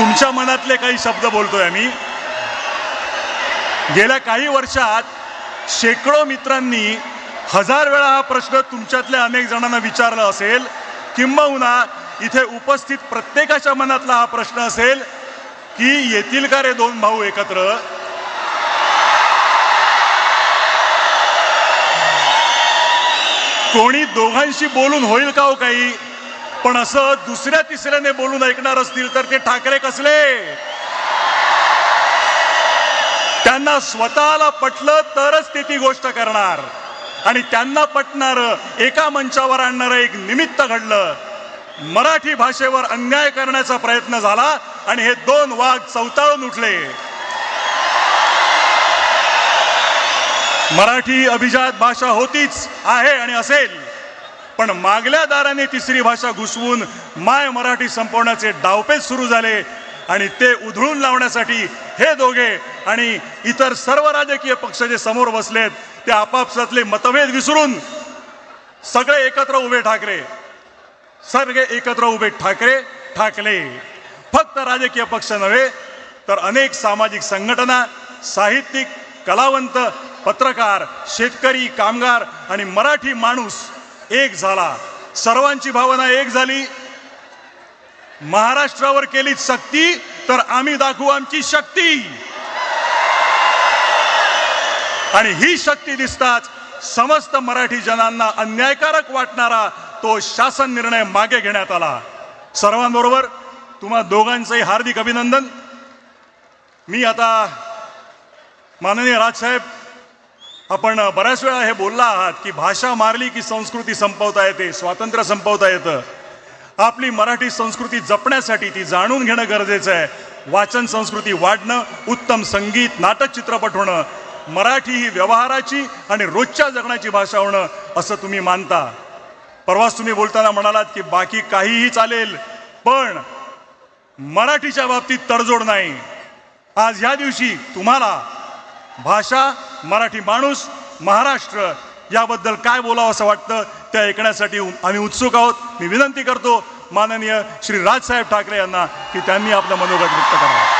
तुमच्या मनातले काही शब्द बोलतोय आम्ही. गेल्या काही वर्षात शेकडो मित्रांनी हजार वेळा हा प्रश्न तुमच्यातल्या अनेक जणांना विचारला असेल किंबहुना इथे उपस्थित प्रत्येकाच्या मनातला हा प्रश्न असेल की येतील का रे दोन भाऊ एकत्र? कोणी दोघांशी बोलून होईल का हो काही? पण असं दुसऱ्या तिसऱ्याने बोलून ऐकणार असतील तर ते ठाकरे कसले? त्यांना स्वतःला पटलं तरच ते ती गोष्ट करणार. आणि त्यांना पटणार एका मंचावर आणणारं एक निमित्त घडलं. मराठी भाषेवर अन्याय करण्याचा प्रयत्न झाला आणि हे दोन वाघ चौताळून उठले. मराठी अभिजात भाषा होतीच आहे आणि असेल. पण मागल्या दाराने तिसरी भाषा घुसवून माय मराठी संपवण्याचे डावपेच सुरू झाले आणि ते उधळून लावण्यासाठी हे दोघे आणि इतर सर्व राजकीय पक्ष जे समोर बसलेत ते आपापसातले मतभेद विसरून सगळे एकत्र उभे ठाकरे. सगळे एकत्र उभे ठाकरे ठाकले. फक्त राजकीय पक्ष नव्हे तर अनेक सामाजिक संघटना साहित्यिक कलावंत पत्रकार शेतकरी कामगार आणि मराठी माणूस एक झाला. सर्वांची भावना एक झाली. महाराष्ट्रावर केली सक्ती तर आम्ही दाखवू आमची शक्ती. आणि ही शक्ती दिसताच समस्त मराठी जनांना अन्यायकारक वाटणारा तो शासन निर्णय मागे घेण्यात आला. सर्वांबरोबर तुम्हा दोघांचंही हार्दिक अभिनंदन. मी आता माननीय राजसाहेब आपण बऱ्याच वेळा हे बोलला आहात की भाषा मारली की संस्कृती संपवता येते स्वातंत्र्य संपवता येतं. आपली मराठी संस्कृती जपण्यासाठी ती जाणून घेणं गरजेचं आहे. वाचन संस्कृती वाढणं उत्तम संगीत नाटक चित्रपट होणं मराठी ही व्यवहाराची आणि रोजच्या जगण्याची भाषा होणं असं तुम्ही मानता. परवाच तुम्ही बोलताना म्हणालात की बाकी काहीही चालेल पण मराठीच्या बाबतीत तडजोड नाही. आज ह्या दिवशी तुम्हाला भाषा मराठी माणूस महाराष्ट्र याबद्दल काय बोलावं असं वाटतं ते ऐकण्यासाठी आम्ही उत्सुक आहोत. मी विनंती करतो माननीय श्री राजसाहेब ठाकरे यांना की त्यांनी आपलं मनोगत व्यक्त करावं.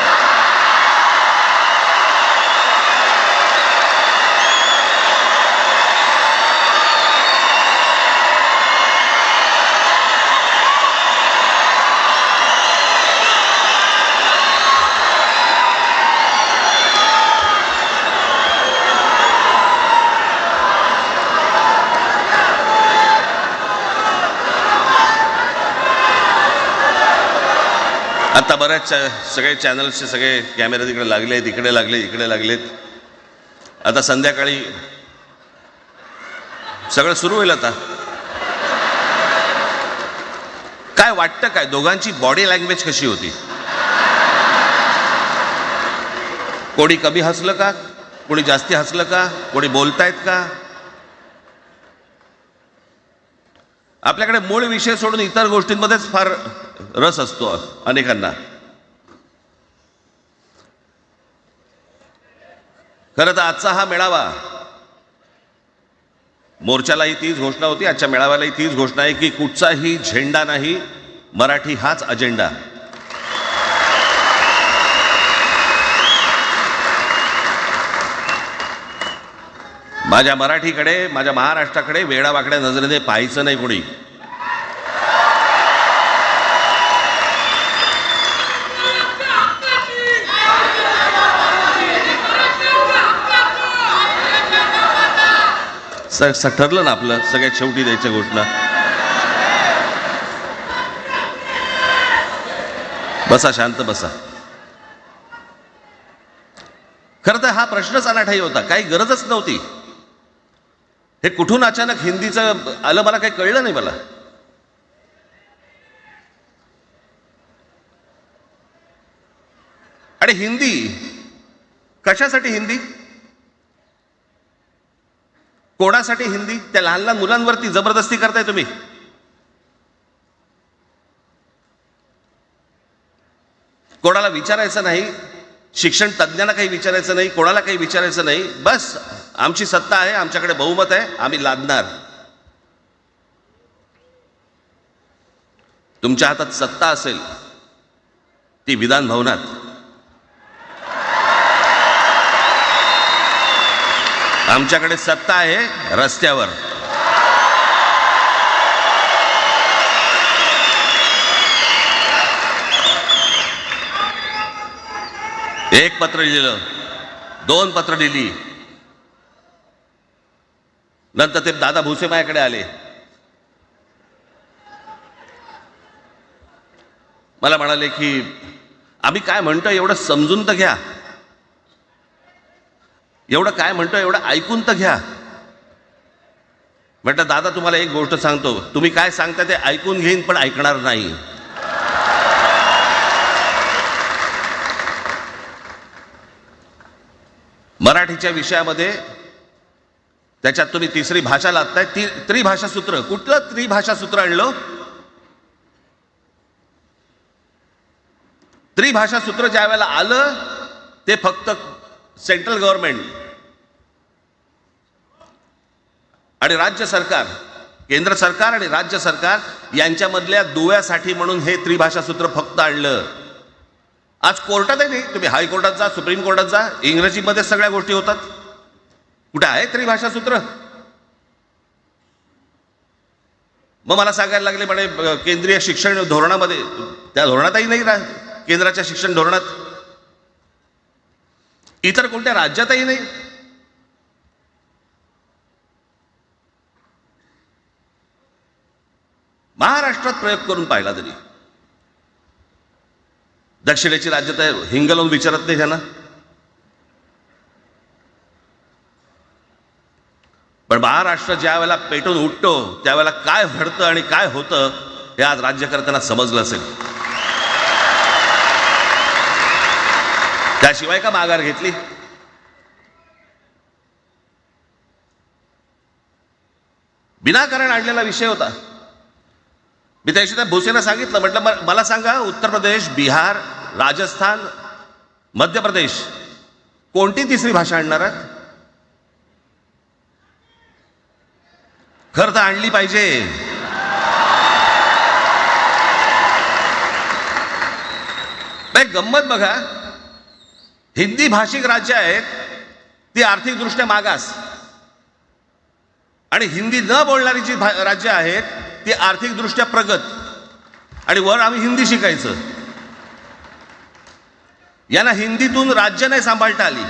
आता बऱ्याच सगळे चॅनल्सचे सगळे कॅमेरे तिकडे लागले इकडे लागले इकडे लागलेत. आता संध्याकाळी सगळं सुरू होईल आता. काय वाटतं काय? दोघांची बॉडी लँग्वेज कशी होती? कोणी कमी हसलं का? कोणी जास्ती हसलं का? कोणी बोलतायत का? आपल्याकडे मूळ विषय सोडून इतर गोष्टींमध्येच फार रस असतो अनेकांना. खरं तर आजचा हा मेळावा मोर्चालाही तीच घोषणा होती आजच्या मेळाव्यालाही तीच घोषणा आहे की कुठचाही झेंडा नाही मराठी हाच अजेंडा. माझ्या मराठीकडे माझ्या महाराष्ट्राकडे वेडावाकड्या नजरेने पाहायचं नाही कोणी. स- स- ठरलं ना आपलं सगळ्यात शेवटी द्यायच्या घोषणा. बसा शांत बसा. खरं तर हा प्रश्नच अनाठाई होता. काही गरजच नव्हती. हे कुठून अचानक हिंदीचं आलं मला काही कळलं नाही मला? आणि हिंदी? कशासाठी हिंदी? कोणासाठी हिंदी? त्या लहान लहान मुलांवरती जबरदस्ती करताय तुम्ही. कोणाला विचारायचं नाही शिक्षण तज्ज्ञांना काही विचारायचं नाही कोणाला काही विचारायचं नाही. बस आमची सत्ता आहे आमच्याकडे बहुमत आहे आम्ही लादणार. तुमच्या हातात सत्ता असेल ती विधान भवनात. आमच्याकडे सत्ता आहे रस्त्यावर. एक पत्र लिहिलं. दोन पत्र लिहिली. नंतर ते दादा भुसे माझ्याकडे आले. मला म्हणाले की आम्ही काय म्हणतो एवढं समजून तर घ्या. एवढं काय म्हणतो एवढं ऐकून तर घ्या. म्हटलं दादा तुम्हाला एक गोष्ट सांगतो. तुम्ही काय सांगता ते ऐकून घेईन पण ऐकणार नाही. मराठीच्या विषयामध्ये त्याच्यात तुम्ही तिसरी भाषा लागताय ती त्रिभाषा सूत्र कुठलं त्रिभाषा सूत्र आणलं? त्रिभाषा सूत्र ज्या वेळेला आलं ते फक्त सेंट्रल गव्हर्नमेंट आणि राज्य सरकार केंद्र सरकार आणि राज्य सरकार यांच्यामधल्या दुव्यासाठी म्हणून हे त्रिभाषा सूत्र फक्त आणलं. आज कोर्टातही नाही तुम्ही हायकोर्टात जा सुप्रीम कोर्टात जा. इंग्रजीमध्ये सगळ्या गोष्टी होतात. कुठे आहे तरी भाषासूत्र? मग मला सांगायला लागले म्हणे केंद्रीय शिक्षण धोरणामध्ये त्या धोरणातही नाही ना केंद्राच्या शिक्षण धोरणात. इतर कोणत्या राज्यातही नाही. महाराष्ट्रात प्रयोग करून पाहिला तरी. दक्षिणेची राज्य तर हिंग लावून विचारत नाही त्यांना पण महाराष्ट्र ज्या वेळेला पेटून उठतो त्यावेळेला काय घडतं आणि काय होतं हे आज राज्यकर्त्यांना समजलं असेल. त्याशिवाय का माघार घेतली? विनाकारण आणलेला विषय होता. मी त्याशी त्या भोसेनं सांगितलं म्हटलं मला सांगा उत्तर प्रदेश बिहार राजस्थान मध्य प्रदेश कोणती तिसरी भाषा आणणार आहात? खरं तर आणली पाहिजे. नाही गंमत बघा. हिंदी भाषिक राज्य आहेत ती आर्थिकदृष्ट्या मागास. आणि हिंदी न बोलणारी जी भा- राज्य आहेत ते आर्थिकदृष्ट्या प्रगत. आणि वर आम्ही हिंदी शिकायचं. यांना हिंदीतून राज्य नाही सांभाळता आली.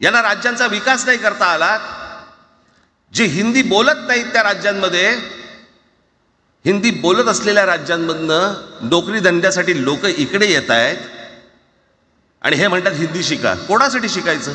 यांना राज्यांचा विकास नाही करता आला. जे हिंदी बोलत नाहीत त्या राज्यांमध्ये हिंदी बोलत असलेल्या राज्यांमधनं नोकरी धंद्यासाठी लोक इकडे येत आहेत आणि हे म्हणतात हिंदी शिका. कोणासाठी शिकायचं?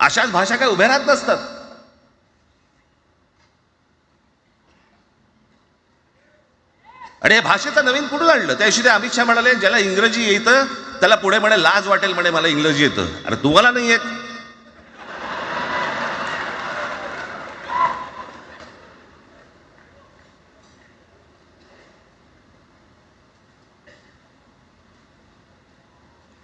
अशाच भाषा काय उभ्या राहत नसतात. आणि या भाषेचं नवीन कुठून आणलं? त्याशी ते अमित शहा म्हणाले ज्याला इंग्रजी येतं त्याला पुढे म्हणे लाज वाटेल म्हणे मला इंग्रजी येतं. अरे तुम्हाला नाही येत.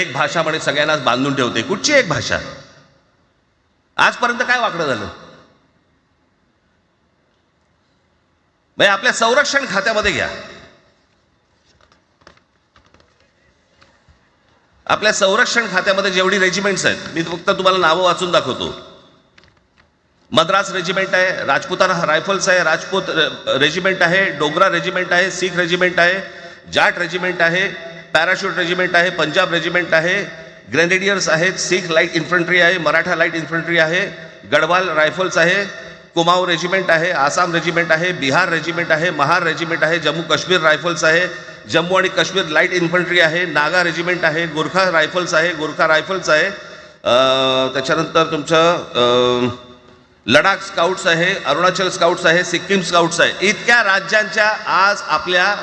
एक भाषा म्हणे सगळ्यांनाच बांधून ठेवते. कुठची एक भाषा? आजपर्यंत काय वाकडं झालं? म्हणजे आपल्या संरक्षण खात्यामध्ये घ्या. आपल्या संरक्षण खात्यामध्ये जेवढी रेजिमेंट्स आहेत मी फक्त तुम्हाला नावं वाचून दाखवतो. मद्रास रेजिमेंट आहे राजपुताना रायफल्स आहे राजपूत रेजिमेंट आहे डोगरा रेजिमेंट आहे सीख रेजिमेंट आहे जाट रेजिमेंट आहे पॅराशूट रेजिमेंट आहे पंजाब रेजिमेंट आहे ग्रेनेडियर्स आहेत सिख लाइट इन्फंट्री आहे मराठा लाइट इन्फंट्री आहे गडवाल रायफल्स आहे कुमाऊ रेजिमेंट आहे आसाम रेजिमेंट आहे बिहार रेजिमेंट आहे महार रेजिमेंट आहे जम्मू काश्मीर रायफल्स आहे जम्मू आणि काश्मीर लाइट इन्फंट्री आहे नागा रेजिमेंट आहे गोरखा रायफल्स आहे गोरखा रायफल्स आहे त्याच्यानंतर तुमचं लडाख स्काउट्स आहे अरुणाचल स्काउट्स आहे सिक्कीम स्काउट्स आहे इतक्या राज्यांच्या आज आपल्या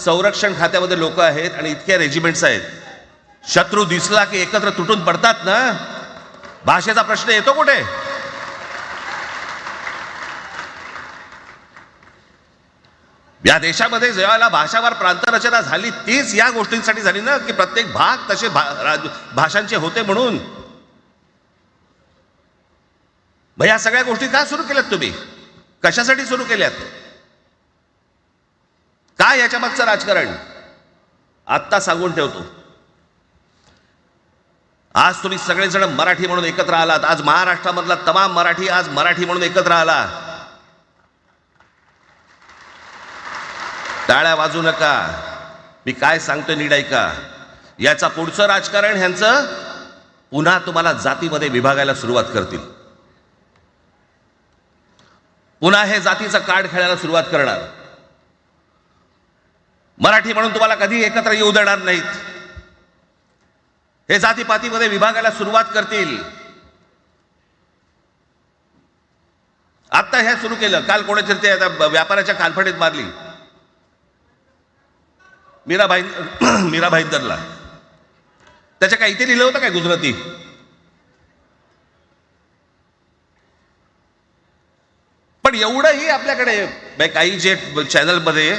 संरक्षण खात्यामध्ये लोक आहेत आणि इतक्या रेजिमेंट्स आहेत. शत्रू दिसला की एकत्र तुटून पडतात ना? भाषेचा प्रश्न येतो कुठे? या देशामध्ये जेव्हा भाषावर प्रांतरचना झाली तीच या गोष्टींसाठी झाली ना की प्रत्येक भाग तसे भा, राज- भाषांचे होते म्हणून. मग या सगळ्या गोष्टी का सुरू केल्यात तुम्ही? कशासाठी सुरू केल्यात? काय याच्या मागचं राजकारण? आत्ता सांगून ठेवतो. आज तुम्ही सगळेजण मराठी म्हणून एकत्र आलात. आज महाराष्ट्रामधला तमाम मराठी आज मराठी म्हणून एकत्र आला. टाळ्या वाजू नका. मी काय सांगतोय नीट ऐका. याचा पुढचं राजकारण ह्यांचं पुन्हा तुम्हाला जातीमध्ये विभागायला सुरुवात करतील. पुन्हा हे जातीचं कार्ड खेळायला सुरुवात करणार. मराठी म्हणून तुम्हाला कधी एकत्र येऊ देणार नाहीत. हे जातीपातीमध्ये विभागाला सुरुवात करतील. आत्ता हे सुरू केलं. काल कोणाची ते आता व्यापाऱ्याच्या कानफडीत मारली. मीराबाई मीरा भाईंदरला त्याच्या काय इथे लिहिलं होतं काय गुजराती? पण एवढंही आपल्याकडे काही जे चॅनलमध्ये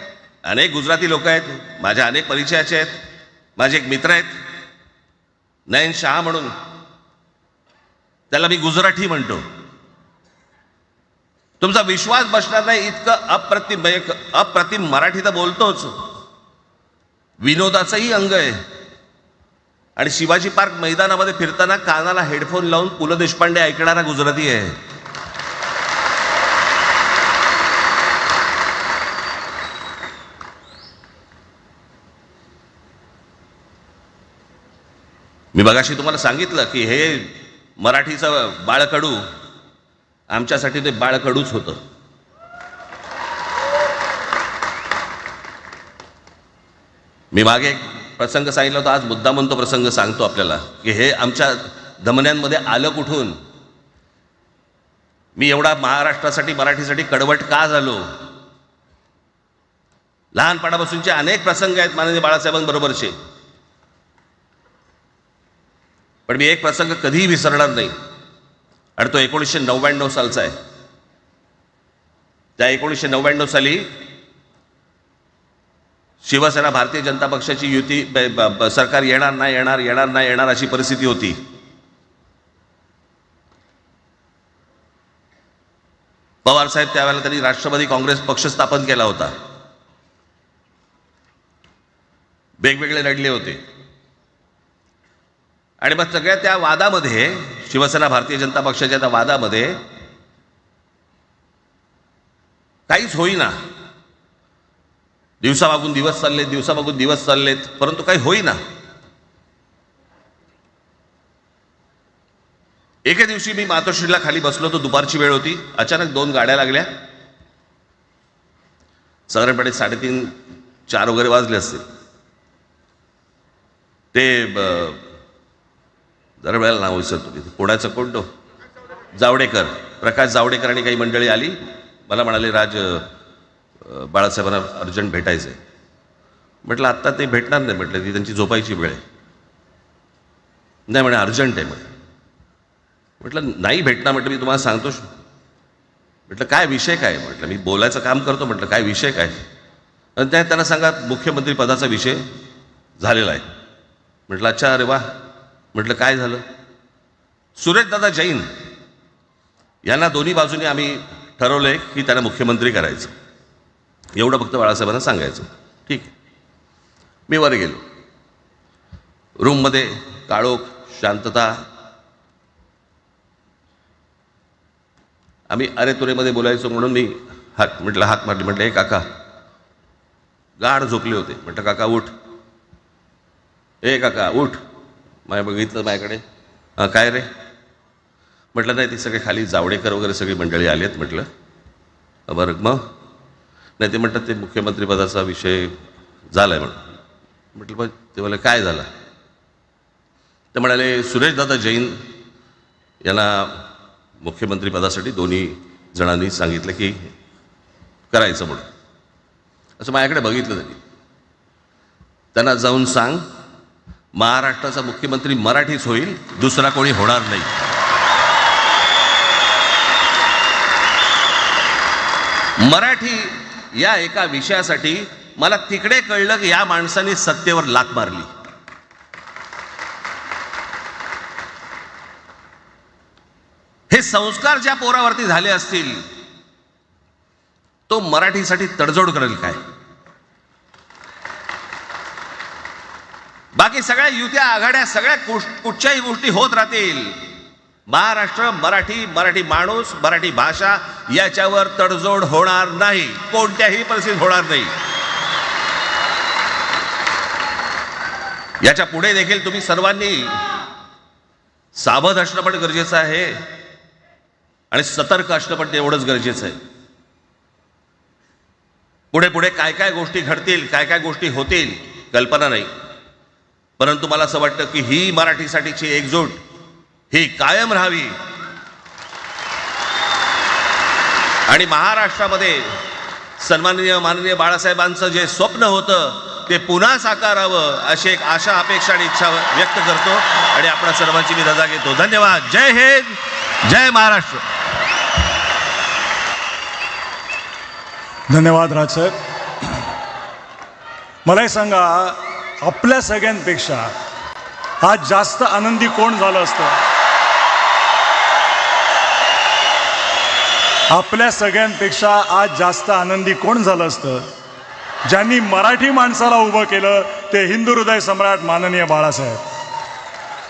अनेक गुजराती लोक आहेत माझ्या अनेक परिचयाचे आहेत माझे एक मित्र आहेत. नयन शहा म्हणून. त्याला मी गुजराठी म्हणतो. तुमचा विश्वास बसणार नाही इतकं अप्रतिम म्हणजे अप्रतिम मराठी तर बोलतोच. विनोदाचंही अंग आहे. आणि शिवाजी पार्क मैदानामध्ये फिरताना कानाला हेडफोन लावून पु ल देशपांडे ऐकणारा गुजराती आहे. मी बघाशी तुम्हाला सांगितलं की हे मराठीचं बाळकडू आमच्यासाठी ते बाळकडूच होतं. मी मागे एक प्रसंग सांगितला होता आज मुद्दा तो प्रसंग सांगतो आपल्याला की हे आमच्या धमन्यांमध्ये आलं कुठून? मी एवढा महाराष्ट्रासाठी मराठीसाठी कडवट का झालो? लहानपणापासूनचे अनेक प्रसंग आहेत माननीय बाळासाहेबांबरोबरचे. पण मी एक प्रसंग कधीही विसरणार नाही. आणि तो एकोणीसशे नव्याण्णव सालचा आहे. त्या एकोणीसशे नव्याण्णव साली शिवसेना भारतीय जनता पक्षाची युती सरकार येणार नाही येणार येणार नाही येणार अशी परिस्थिती होती. पवारसाहेब त्यावेळेला त्यांनी राष्ट्रवादी काँग्रेस पक्ष स्थापन केला होता. वेगवेगळे लढले होते. आणि मग सगळ्या त्या वादामध्ये शिवसेना भारतीय जनता पक्षाच्या त्या वादामध्ये काहीच होईना. दिवसामागून दिवस चाललेत दिवसामागून दिवस चाललेत परंतु काही होईना. एके दिवशी मी मातोश्रीला खाली बसलो तो दुपारची वेळ होती. अचानक दोन गाड्या लागल्या. साधारणपणे साडेतीन चार वगैरे वाजले असतील. ते जरा वेळेला नाव विसरतो मी पुण्याचं कोण जावडेकर. प्रकाश जावडेकर आणि काही मंडळी आली. मला म्हणाले राज बाळासाहेबांना अर्जंट भेटायचं आहे म्हटलं आत्ता ते भेटणार नाही. म्हटलं ती त्यांची झोपायची वेळ आहे. नाही म्हणे अर्जंट आहे. म्हणे. म्हटलं नाही भेटणार. म्हटलं मी तुम्हाला सांगतो. म्हटलं काय विषय काय? म्हटलं मी बोलायचं काम करतो. म्हटलं काय विषय काय? आणि त्या त्यांना सांगा मुख्यमंत्री पदाचा विषय झालेला आहे. म्हटलं अच्छा अरे वा. म्हटलं काय झालं? सुरेशदादा जैन. यांना दोन्ही बाजूने आम्ही ठरवलंय की त्यांना मुख्यमंत्री करायचं. एवढं फक्त बाळासाहेबांना सांगायचं. ठीक मी वर गेलो. रूममध्ये काळोख शांतता. आम्ही अरे तुरेमध्ये बोलायचो म्हणून मी हात म्हटलं हात मारली. म्हटलं हे काका. गाढ झोपले होते. म्हटलं काका उठ. ए काका उठ. माझ्या बघितलं माझ्याकडे काय रे? म्हटलं नाही ती सगळे खाली जावडेकर वगैरे सगळी मंडळी आली आहेत म्हटलं बरं मग? नाही ते म्हणतात ते मुख्यमंत्रीपदाचा विषय झाला आहे म्हणून. म्हटलं मग? ते मला काय झालं? ते म्हणाले सुरेशदादा जैन यांना मुख्यमंत्रीपदासाठी दोन्ही जणांनी सांगितलं की करायचं म्हणून. असं माझ्याकडे बघितलं त्यांनी. त्यांना जाऊन सांग महाराष्ट्राचा मुख्यमंत्री मराठीच होईल दुसरा कोणी होणार नाही. मराठी या एका विषयासाठी मला तिकडे कळलं की या माणसाने सत्तेवर लात मारली. हे संस्कार ज्या पोरावरती झाले असतील तो मराठीसाठी तडजोड करेल काय? बाकी सगळ्या युत्या आघाड्या सगळ्या कुठच्याही गोष्टी होत राहतील. महाराष्ट्र मराठी मराठी माणूस मराठी भाषा याच्यावर तडजोड होणार नाही. कोणत्याही परिस्थितीत होणार नाही. याच्यापुढे देखील तुम्ही सर्वांनी सावध असणं पण गरजेचं आहे. आणि सतर्क असणं पण तेवढंच गरजेचं आहे. पुढे पुढे काय काय गोष्टी घडतील काय काय गोष्टी होतील कल्पना नाही. परंतु मला असं वाटतं की ही मराठीसाठीची एकजूट ही कायम राहावी. आणि महाराष्ट्रामध्ये सन्माननीय माननीय बाळासाहेबांचं जे स्वप्न होतं ते पुन्हा साकारावं अशी एक आशा अपेक्षा आणि इच्छा व्यक्त करतो. आणि आपल्या सर्वांची मी रजा घेतो. धन्यवाद. जय हिंद. जय महाराष्ट्र. धन्यवाद राज मला सांगा आपल्या सगळ्यांपेक्षा आज जास्त आनंदी कोण झालं असतं? आपल्या सगळ्यांपेक्षा आज जास्त आनंदी कोण झालं असतं? ज्यांनी मराठी माणसाला उभं केलं ते हिंदू हृदय सम्राट माननीय बाळासाहेब.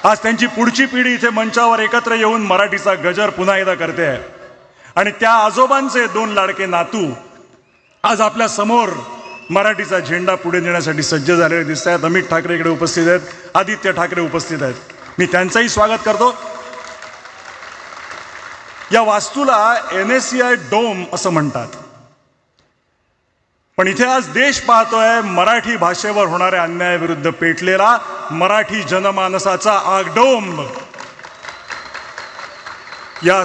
आज त्यांची पुढची पिढी इथे मंचावर एकत्र येऊन मराठीचा गजर पुन्हा एकदा करते आहे. आणि त्या आजोबांचे दोन लाडके नातू आज आपल्यासमोर मराठीचा झेंडा पुढे नेण्यासाठी सज्ज झालेले दिसत आहेत. अमित ठाकरे इकडे उपस्थित आहेत. आदित्य ठाकरे उपस्थित आहेत. मी त्यांचंही स्वागत करतो. या वास्तूला N S C I dome असं म्हणतात. पण इथे आज देश पाहतोय मराठी भाषेवर होणाऱ्या अन्यायाविरुद्ध पेटलेला मराठी जनमानसाचा आगडोंब या